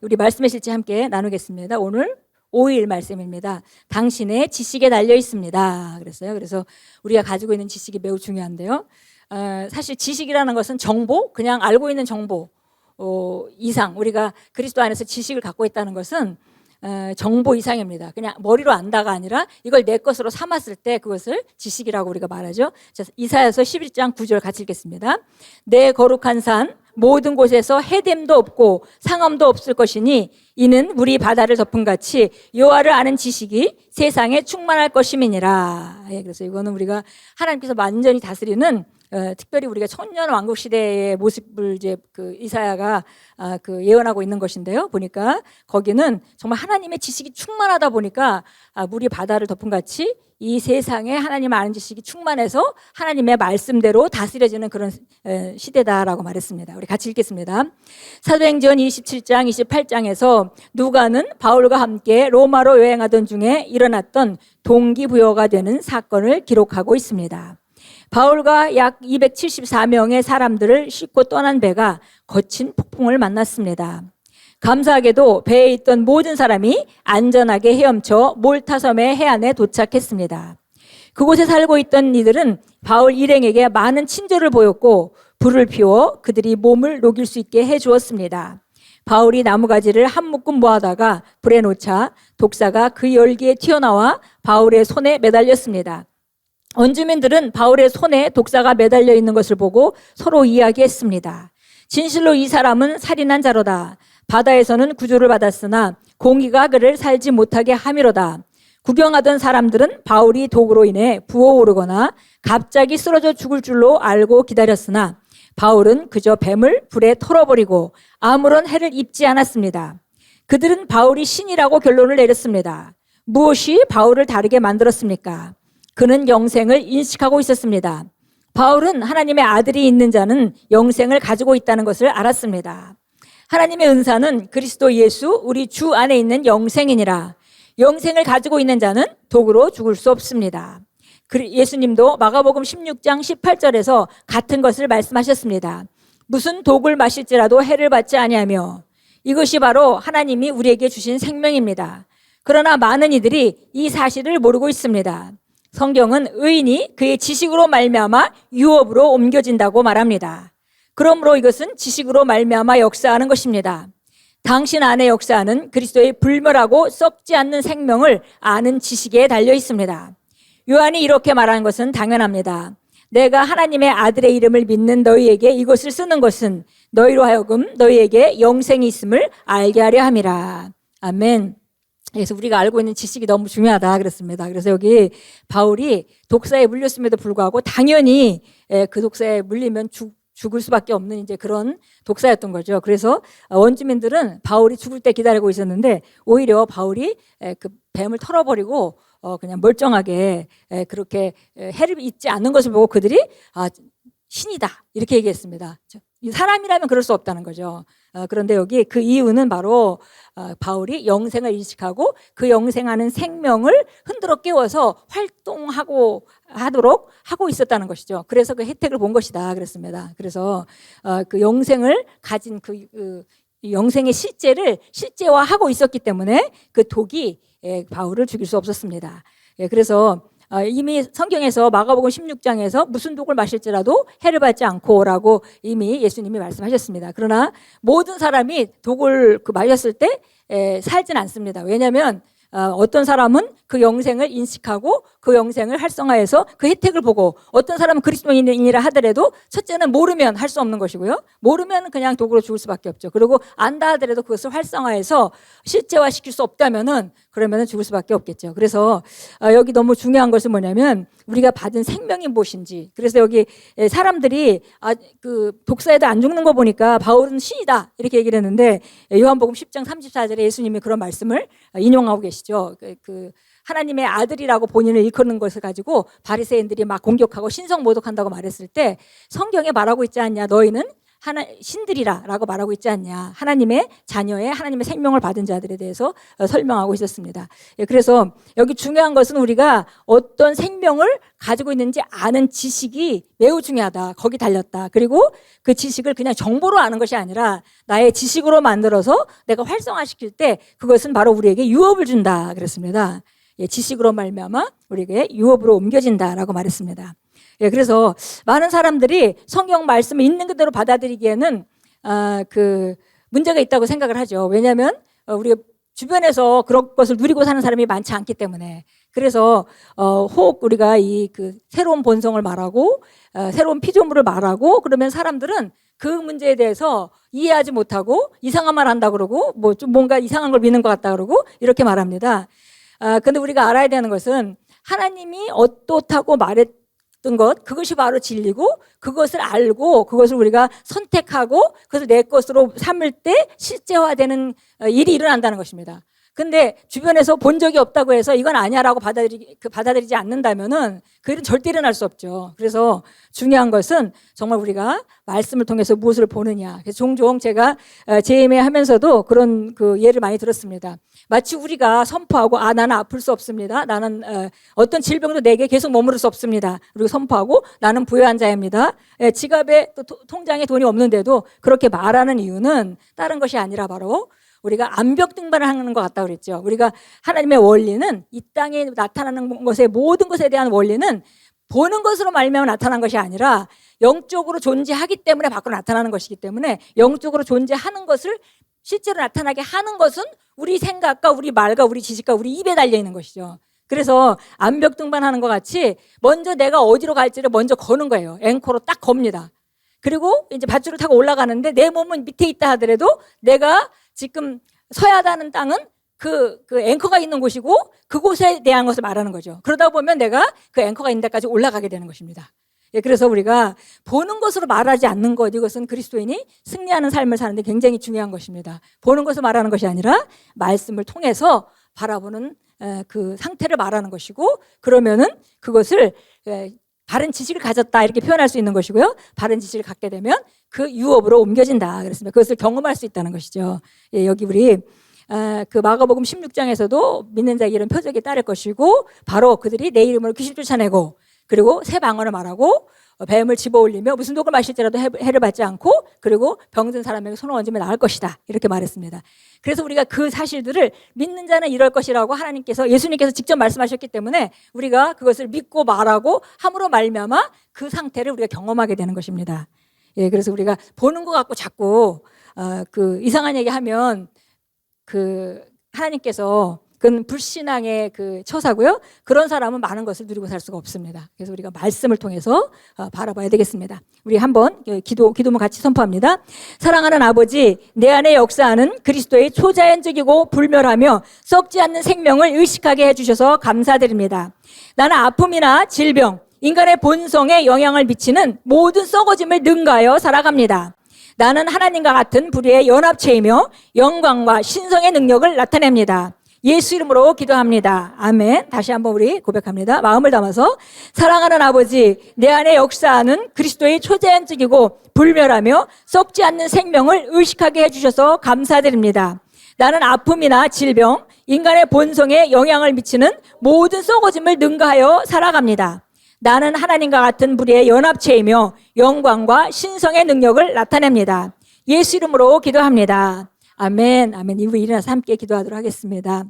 우리 말씀의 실제 함께 나누겠습니다. 오늘 5일 말씀입니다. 당신의 지식에 달려 있습니다. 그랬어요. 그래서 우리가 가지고 있는 지식이 매우 중요한데요. 어, 사실 지식이라는 것은 정보, 그냥 알고 있는 정보 어, 이상 우리가 그리스도 안에서 지식을 갖고 있다는 것은 어, 정보 이상입니다. 그냥 머리로 안다가 아니라 이걸 내 것으로 삼았을 때 그것을 지식이라고 우리가 말하죠. 자, 이사야서 11장 9절 같이 읽겠습니다. 내 거룩한 산 모든 곳에서 해됨도 없고 상함도 없을 것이니 이는 우리 바다를 덮은 같이 여호와를 아는 지식이 세상에 충만할 것임이니라. 예, 그래서 이거는 우리가 하나님께서 완전히 다스리는 어, 특별히 우리가 천년 왕국 시대의 모습을 이제 그 이사야가 아, 그 예언하고 있는 것인데요. 보니까 거기는 정말 하나님의 지식이 충만하다 보니까 아, 물이 바다를 덮은 같이 이 세상에 하나님 아는 지식이 충만해서 하나님의 말씀대로 다스려지는 그런 에, 시대다라고 말했습니다. 우리 같이 읽겠습니다. 사도행전 27장, 28장에서 누가는 바울과 함께 로마로 여행하던 중에 일어났던 동기부여가 되는 사건을 기록하고 있습니다. 바울과 약 274명의 사람들을 싣고 떠난 배가 거친 폭풍을 만났습니다. 감사하게도 배에 있던 모든 사람이 안전하게 헤엄쳐 몰타섬의 해안에 도착했습니다. 그곳에 살고 있던 이들은 바울 일행에게 많은 친절을 보였고 불을 피워 그들이 몸을 녹일 수 있게 해 주었습니다. 바울이 나무가지를 한 묶음 모아다가 불에 놓자 독사가 그 열기에 튀어나와 바울의 손에 매달렸습니다. 원주민들은 바울의 손에 독사가 매달려 있는 것을 보고 서로 이야기했습니다. 진실로 이 사람은 살인한 자로다. 바다에서는 구조를 받았으나 공기가 그를 살지 못하게 함이로다. 구경하던 사람들은 바울이 독으로 인해 부어오르거나 갑자기 쓰러져 죽을 줄로 알고 기다렸으나 바울은 그저 뱀을 불에 털어버리고 아무런 해를 입지 않았습니다. 그들은 바울이 신이라고 결론을 내렸습니다. 무엇이 바울을 다르게 만들었습니까? 그는 영생을 인식하고 있었습니다. 바울은 하나님의 아들이 있는 자는 영생을 가지고 있다는 것을 알았습니다. 하나님의 은사는 그리스도 예수 우리 주 안에 있는 영생이니라. 영생을 가지고 있는 자는 독으로 죽을 수 없습니다. 예수님도 마가복음 16장 18절에서 같은 것을 말씀하셨습니다. 무슨 독을 마실지라도 해를 받지 아니하며 이것이 바로 하나님이 우리에게 주신 생명입니다. 그러나 많은 이들이 이 사실을 모르고 있습니다. 성경은 의인이 그의 지식으로 말미암아 유업으로 옮겨진다고 말합니다. 그러므로 이것은 지식으로 말미암아 역사하는 것입니다. 당신 안에 역사하는 그리스도의 불멸하고 썩지 않는 생명을 아는 지식에 달려 있습니다. 요한이 이렇게 말하는 것은 당연합니다. 내가 하나님의 아들의 이름을 믿는 너희에게 이것을 쓰는 것은 너희로 하여금 너희에게 영생이 있음을 알게 하려 함이라. 아멘. 그래서 우리가 알고 있는 지식이 너무 중요하다 그랬습니다. 그래서 여기 바울이 독사에 물렸음에도 불구하고 당연히 그 독사에 물리면 죽, 죽을 수밖에 없는 이제 그런 독사였던 거죠. 그래서 원주민들은 바울이 죽을 때 기다리고 있었는데 오히려 바울이 그 뱀을 털어버리고 어 그냥 멀쩡하게 그렇게 해를 입지 않는 것을 보고 그들이 아 신이다 이렇게 얘기했습니다. 사람이라면 그럴 수 없다는 거죠. 어, 그런데 여기 그 이유는 바로 어, 바울이 영생을 인식하고 그 영생하는 생명을 흔들어 깨워서 활동하고 하도록 하고 있었다는 것이죠. 그래서 그 혜택을 본 것이다 그랬습니다. 그래서 어, 그 영생을 가진 그, 그 영생의 실제를 실제화하고 있었기 때문에 그 독이 예, 바울을 죽일 수 없었습니다. 예, 그래서 어, 이미 성경에서 마가복음 16장에서 무슨 독을 마실지라도 해를 받지 않고라고 이미 예수님이 말씀하셨습니다. 그러나 모든 사람이 독을 그 마셨을 때 에, 살진 않습니다. 왜냐하면 어, 어떤 사람은 그 영생을 인식하고 그 영생을 활성화해서 그 혜택을 보고 어떤 사람은 그리스도인이라 하더라도 첫째는 모르면 할 수 없는 것이고요. 모르면 그냥 독으로 죽을 수밖에 없죠. 그리고 안다 하더라도 그것을 활성화해서 실제화 시킬 수 없다면은 그러면은 죽을 수밖에 없겠죠. 그래서 어, 여기 너무 중요한 것은 뭐냐면 우리가 받은 생명이 무엇인지. 그래서 여기 사람들이 아, 그 독사에도 안 죽는 거 보니까 바울은 신이다 이렇게 얘기를 했는데 요한복음 10장 34절에 예수님이 그런 말씀을 인용하고 계시죠. 그, 그 하나님의 아들이라고 본인을 일컫는 것을 가지고 바리새인들이 막 공격하고 신성 모독한다고 말했을 때 성경에 말하고 있지 않냐 너희는 하나 신들이라라고 말하고 있지 않냐. 하나님의 자녀의 하나님의 생명을 받은 자들에 대해서 어, 설명하고 있었습니다. 예, 그래서 여기 중요한 것은 우리가 어떤 생명을 가지고 있는지 아는 지식이 매우 중요하다. 거기 달렸다. 그리고 그 지식을 그냥 정보로 아는 것이 아니라 나의 지식으로 만들어서 내가 활성화시킬 때 그것은 바로 우리에게 유업을 준다. 그랬습니다. 예, 지식으로 말미암아 우리에게 유업으로 옮겨진다라고 말했습니다. 예, 그래서 많은 사람들이 성경 말씀을 있는 그대로 받아들이기에는 아, 그 문제가 있다고 생각을 하죠. 왜냐하면 어, 우리가 주변에서 그런 것을 누리고 사는 사람이 많지 않기 때문에 그래서 어, 혹 우리가 이 그 새로운 본성을 말하고 어, 새로운 피조물을 말하고 그러면 사람들은 그 문제에 대해서 이해하지 못하고 이상한 말 한다 그러고 뭐 좀 뭔가 이상한 걸 믿는 것 같다 그러고 이렇게 말합니다. 아, 근데 우리가 알아야 되는 것은 하나님이 어떻다고 말했 던 것, 그것이 바로 진리고 그것을 알고 그것을 우리가 선택하고 그것을 내 것으로 삼을 때 실제화되는 어, 일이 일어난다는 것입니다. 근데 주변에서 본 적이 없다고 해서 이건 아니야라고 받아들이, 그 받아들이지 않는다면은 그 일은 절대 일어날 수 없죠. 그래서 중요한 것은 정말 우리가 말씀을 통해서 무엇을 보느냐. 그래서 종종 제가 어, 재임회 하면서도 그런 그 예를 많이 들었습니다. 마치 우리가 선포하고 아 나는 아플 수 없습니다. 나는 어, 어떤 질병도 내게 계속 머무를 수 없습니다. 그리고 선포하고 나는 부유한 자입니다. 예, 지갑에 또 도- 통장에 돈이 없는데도 그렇게 말하는 이유는 다른 것이 아니라 바로 우리가 암벽 등반을 하는 것 같다 그랬죠. 우리가 하나님의 원리는 이 땅에 나타나는 것의 모든 것에 대한 원리는 보는 것으로 말미암아 나타난 것이 아니라 영적으로 존재하기 때문에 밖으로 나타나는 것이기 때문에 영적으로 존재하는 것을 실제로 나타나게 하는 것은 우리 생각과 우리 말과 우리 지식과 우리 입에 달려 있는 것이죠. 그래서 암벽 등반하는 것 같이 먼저 내가 어디로 갈지를 먼저 거는 거예요. 앵커로 딱 겁니다. 그리고 이제 밧줄을 타고 올라가는데 내 몸은 밑에 있다 하더라도 내가 지금 서야 하는 땅은 그, 그 앵커가 있는 곳이고 그곳에 대한 것을 말하는 거죠. 그러다 보면 내가 그 앵커가 있는 데까지 올라가게 되는 것입니다. 예, 그래서 우리가 보는 것으로 말하지 않는 것, 이것은 그리스도인이 승리하는 삶을 사는데 굉장히 중요한 것입니다. 보는 것을 말하는 것이 아니라 말씀을 통해서 바라보는 에, 그 상태를 말하는 것이고 그러면은 그것을 에, 바른 지식을 가졌다 이렇게 표현할 수 있는 것이고요. 바른 지식을 갖게 되면 그 유업으로 옮겨진다. 그렇습니다. 그것을 경험할 수 있다는 것이죠. 예, 여기 우리 아, 그 마가복음 16장에서도 믿는 자에게 이런 표적이 따를 것이고 바로 그들이 내 이름으로 귀신 쫓아내고 그리고 새 방언을 말하고 어, 뱀을 집어 올리며 무슨 독을 마실지라도 해- 해를 받지 않고 그리고 병든 사람에게 손을 얹으면 나을 것이다 이렇게 말했습니다. 그래서 우리가 그 사실들을 믿는 자는 이럴 것이라고 하나님께서 예수님께서 직접 말씀하셨기 때문에 우리가 그것을 믿고 말하고 함으로 말미암아 그 상태를 우리가 경험하게 되는 것입니다. 예, 그래서 우리가 보는 것 같고 자꾸 어, 그 이상한 얘기 하면 그 하나님께서 그건 불신앙의 그 처사고요. 그런 사람은 많은 것을 누리고 살 수가 없습니다. 그래서 우리가 말씀을 통해서 어, 바라봐야 되겠습니다. 우리 한번 어, 기도 기도문 같이 선포합니다. 사랑하는 아버지, 내 안에 역사하는 그리스도의 초자연적이고 불멸하며 썩지 않는 생명을 의식하게 해주셔서 감사드립니다. 나는 아픔이나 질병, 인간의 본성에 영향을 미치는 모든 썩어짐을 능가하여 살아갑니다. 나는 하나님과 같은 불의의 연합체이며 영광과 신성의 능력을 나타냅니다. 예수 이름으로 기도합니다. 아멘. 다시 한번 우리 고백합니다. 마음을 담아서 사랑하는 아버지, 내 안에 역사하는 그리스도의 초자연적이고 불멸하며 썩지 않는 생명을 의식하게 해주셔서 감사드립니다. 나는 아픔이나 질병, 인간의 본성에 영향을 미치는 모든 썩어짐을 능가하여 살아갑니다. 나는 하나님과 같은 불의의 연합체이며 영광과 신성의 능력을 나타냅니다. 예수 이름으로 기도합니다. 아멘. 아멘. 이후 일어나서 함께 기도하도록 하겠습니다.